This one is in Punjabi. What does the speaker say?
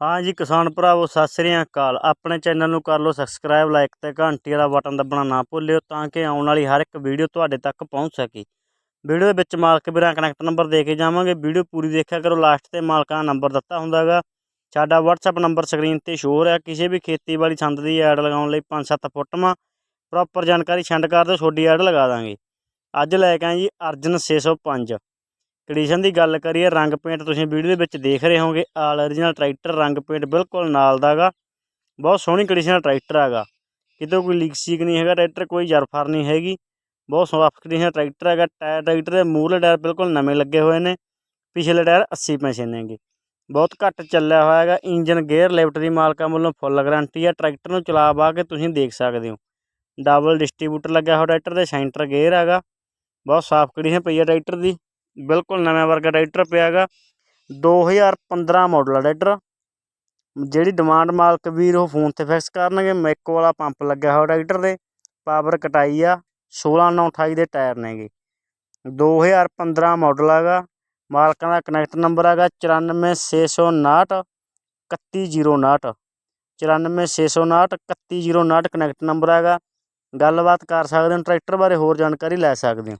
ਹਾਂ ਜੀ, ਕਿਸਾਨ ਭਰਾਵੋ, ਸਤਿ ਸ੍ਰੀ ਅਕਾਲ। ਆਪਣੇ ਚੈਨਲ ਨੂੰ ਕਰ ਲਓ ਸਬਸਕ੍ਰਾਈਬ ਲਾਈਕ ਤੇ ਘੰਟੀ ਵਾਲਾ ਬਟਨ ਦੱਬਣਾ ਨਾ ਭੁੱਲਿਓ ਤਾਂ ਕਿ ਆਉਣ ਵਾਲੀ ਹਰ ਇੱਕ ਵੀਡੀਓ ਤੁਹਾਡੇ ਤੱਕ ਪਹੁੰਚ ਸਕੇ। ਵੀਡੀਓ ਦੇ ਵਿੱਚ ਮਾਲਕ ਵੀਰਾਂ ਕਨੈਕਟ ਨੰਬਰ ਦੇ ਕੇ ਜਾਵਾਂਗੇ। ਵੀਡੀਓ ਪੂਰੀ ਦੇਖਿਆ ਕਰੋ ਲਾਸਟ ਤੇ ਮਾਲਕਾਂ ਦਾ ਨੰਬਰ ਦਿੱਤਾ ਹੁੰਦਾਗਾ ਸਾਡਾ WhatsApp ਨੰਬਰ ਸਕਰੀਨ ਤੇ ਸ਼ੋਅ ਹੋ ਰਿਹਾ ਕਿਸੇ ਵੀ ਖੇਤੀਬਾੜੀ ਸੰਦ ਦੀ ਐਡ ਲਗਾਉਣ ਲਈ 5-7 ਫੁੱਟਵਾਂ ਪ੍ਰੋਪਰ ਜਾਣਕਾਰੀ ਛੰਡ ਕਰ ਦਿਓ, ਤੁਹਾਡੀ ਐਡ ਲਗਾ ਦਾਂਗੇ। ਅੱਜ ਲੈ ਕੇ ਆਏ ਜੀ ਅਰਜਨ 605 ਕੰਡੀਸ਼ਨ ਦੀ ਗੱਲ ਕਰੀਏ, ਰੰਗ ਪੇਂਟ ਤੁਸੀਂ ਵੀਡੀਓ ਦੇ ਵਿੱਚ ਦੇਖ ਰਹੇ ਹੋਗੇ ਆਲ origignal ਟਰੈਕਟਰ ਰੰਗ ਪੇਂਟ ਬਿਲਕੁਲ ਨਾਲ ਦਾਗਾ ਬਹੁਤ ਸੋਹਣੀ ਕੰਡੀਸ਼ਨ ਦਾ ਟਰੈਕਟਰ ਹੈਗਾ। ਕਿਤੇ ਕੋਈ ਲੀਕ ਸੀਕ ਨਹੀਂ ਹੈਗਾ ਟਰੈਕਟਰ ਕੋਈ ਜਰਫਰ ਨਹੀਂ ਹੈਗੀ, ਬਹੁਤ ਸਾਫ਼ ਕੰਡੀਸ਼ਨ ਦਾ ਟਰੈਕਟਰ ਹੈਗਾ, ਟਾਇਰ ਟਰੈਕਟਰ ਦੇ ਮੂਹਰਲੇ ਟਾਇਰ ਬਿਲਕੁਲ ਨਵੇਂ ਲੱਗੇ ਹੋਏ ਨੇ, ਪਿਛਲੇ ਟਾਇਰ 80 ਪੈਸੇ ਨੇਗੇ ਬਹੁਤ ਘੱਟ ਚੱਲਿਆ ਹੋਇਆ ਹੈਗਾ ਇੰਜਨ ਗੇਅਰ ਲਿਫਟ ਦੀ ਮਾਲਕਾਂ ਵੱਲੋਂ ਫੁੱਲ ਗਾਰੰਟੀ ਹੈ ਟਰੈਕਟਰ ਨੂੰ ਚਲਾ ਬਾ ਕੇ ਤੁਸੀਂ ਦੇਖ ਸਕਦੇ ਹੋ। ਡਬਲ ਡਿਸਟ੍ਰੀਬਿਊਟਰ ਲੱਗਿਆ ਹੋਇਆ ਟਰੈਕਟਰ ਦੇ ਸੈਂਟਰ ਗੇਅਰ ਹੈਗਾ, ਬਹੁਤ ਸਾਫ਼ ਕੰਡੀਸ਼ਨ ਪਈ ਹੈ ਟਰੈਕਟਰ ਦੀ। ਬਿਲਕੁਲ ਨਵੇਂ ਵਰਗਾ ਟਰੈਕਟਰ ਪਿਆ ਹੈਗਾ। 2015 ਮਾਡਲ ਆ ਟਰੈਕਟਰ। ਜਿਹੜੀ ਡਿਮਾਂਡ ਮਾਲਕ ਵੀਰ ਉਹ ਫੋਨ ਤੇ ਫਿਕਸ ਕਰਨਗੇ। ਮੈਕੋ ਵਾਲਾ ਪੰਪ ਲੱਗਿਆ ਹੋਇਆ ਟਰੈਕਟਰ ਦੇ ਪਾਵਰ ਕਟਾਈ ਆ। 16 9 28 ਦੇ ਟਾਇਰ ਨੇਗੇ। 2015 ਮਾਡਲ ਹੈਗਾ। ਮਾਲਕਾਂ ਦਾ ਕਨੈਕਟ ਨੰਬਰ ਹੈਗਾ 94659 31059 94659 31059 ਕਨੈਕਟ ਨੰਬਰ ਹੈਗਾ। ਗੱਲਬਾਤ ਕਰ ਸਕਦੇ ਹੋ, ਟਰੈਕਟਰ ਬਾਰੇ ਹੋਰ ਜਾਣਕਾਰੀ ਲੈ ਸਕਦੇ ਹੋ।